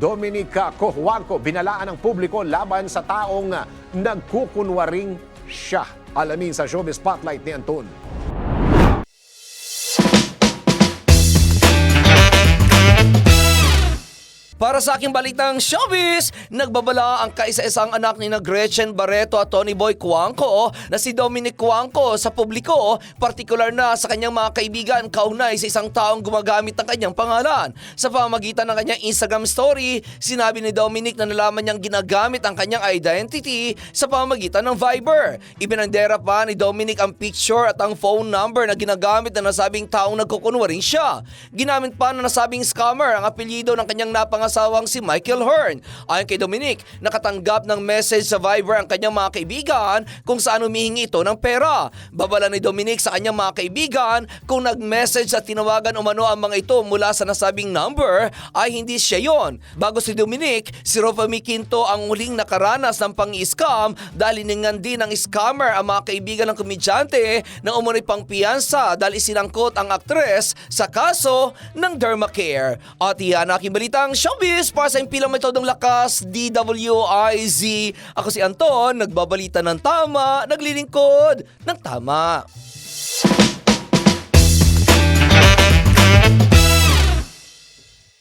Dominica Cojuangco binalaan ng publiko laban sa taong nagkukunwaring siya. Alamin sa Showbiz Spotlight ni Anton. Para sa aking balitang showbiz, nagbabala ang kaisa-isang anak ni na Gretchen Barreto at Tony Boy Cuangco na si Dominic Cuangco sa publiko, partikular na sa kanyang mga kaibigan kaunay sa isang taong gumagamit ng kanyang pangalan. Sa pamamagitan ng kanyang Instagram story, sinabi ni Dominic na nalaman niyang ginagamit ang kanyang identity sa pamamagitan ng Viber. Ibinandera pa ni Dominic ang picture at ang phone number na ginagamit na nasabing taong nagkukunwaring siya. Ginamit pa na nasabing scammer ang apelyido ng kanyang napangasawang si Michael Hearn. Ayon kay Dominic, nakatanggap ng message sa Viber ang kanyang mga kaibigan kung saan humihingi ito ng pera. Babala ni Dominic sa kanyang mga kaibigan kung nag-message at tinawagan umano ang mga ito mula sa nasabing number ay hindi siya yon. Bago si Dominic, si Rofami Quinto ang muling nakaranas ng pang-scam dahil iningan din ng scammer ang mga kaibigan ng komedyante na umunoy pang piyansa dahil isinangkot ang aktres sa kaso ng Dermacare. At iyan aking balitang showbiz para sa impilang metodong lakas DWIZ. Ako si Anton, nagbabalita ng tama, naglilingkod ng tama.